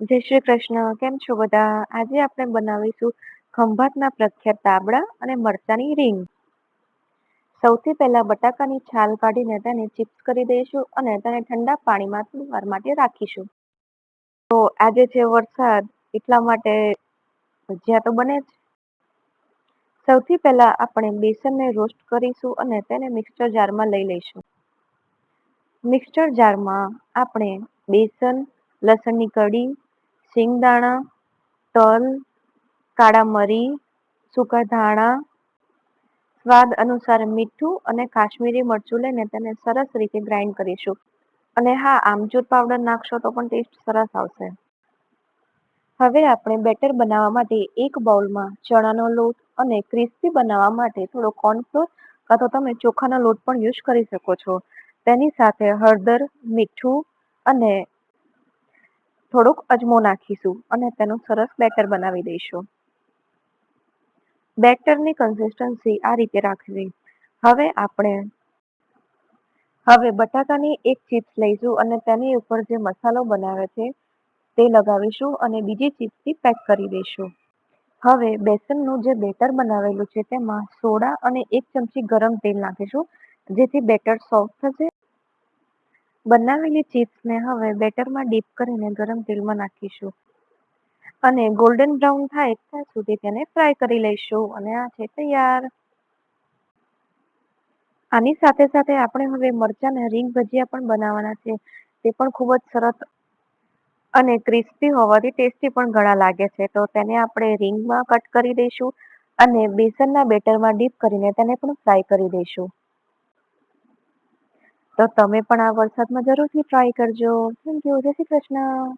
જય શ્રી કૃષ્ણ. કેમ છો બધા? આજે આપણે બનાવીશું ખંભાતના પ્રખ્યાત તાબડા અને મરચાની રીંગ. સૌથી પહેલા બટાકાની છાલ કાઢીને તેને ચિપ્સ કરી દઈશું અને તેને ઠંડા પાણીમાં થોડી માટે રાખીશું. તો આજે છે વરસાદ એટલા માટે ભજીયા તો બને જ. સૌથી પહેલા આપણે બેસનને રોસ્ટ કરીશું અને તેને મિક્સચર જારમાં લઈ લઈશું. મિક્સચર જારમાં આપણે બેસન, લસણની કડી શિંગદાણા, તલ, કાળા મરી, સૂકા ધાણા. સ્વાદ અનુસાર મીઠું અને કાશ્મીરી મરચું લઈને તેને સરસ રીતે ગ્રાઇન્ડ કરીશું. અને હા, આમચૂર પાવડર નાખશો તો પણ ટેસ્ટ સરસ આવશે. હવે આપણે બેટર બનાવવા માટે એક બાઉલમાં ચણાનો લોટ અને ક્રિસ્પી બનાવવા માટે થોડો કોર્નફ્લોર કાં તો તમે ચોખાનો લોટ પણ યુઝ કરી શકો છો. તેની સાથે હળદર, મીઠું અને થોડોક અજમો નાખીશું અને તેનું સરસ બેટર બનાવી દઈશું. બેટરની કન્સિસ્ટન્સી આ રીતે રાખવી. હવે આપણે, હવે બટાકાની એક ચિપ્સ લઈશું અને તેની ઉપર જે મસાલો બનાવે છે તે લગાવીશું અને બીજી ચિપ્સથી પેક કરી દઈશું. હવે બેસનનું જે બેટર બનાવેલું છે તેમાં સોડા અને એક ચમચી ગરમ તેલ નાખીશું, જેથી બેટર સોફ્ટ થશે. બનાવેલી ચિપ્સને હવે બેટરમાં ડીપ કરીને ગરમ તેલમાં નાખીશું. અને ગોલ્ડન બ્રાઉન થાય ત્યાં સુધી તેને ફ્રાય કરી લઈશું. અને આ છે તૈયાર. આની સાથે સાથે આપણે હવે મરચાંના રીંગ ભજીયા પણ બનાવવાના છે. તે પણ ખૂબ જ સરસ અને ક્રિસ્પી હોવાથી ટેસ્ટી પણ ઘણા લાગે છે. તો તેને આપણે રીંગમાં કટ કરી દઈશું અને બેસનના બેટરમાં ડીપ કરીને તેને પણ ફ્રાય કરી દઈશું. તો તમે પણ આ વરસાદમાં જરૂરથી ટ્રાય કરજો. Thank you. જય શ્રી કૃષ્ણ.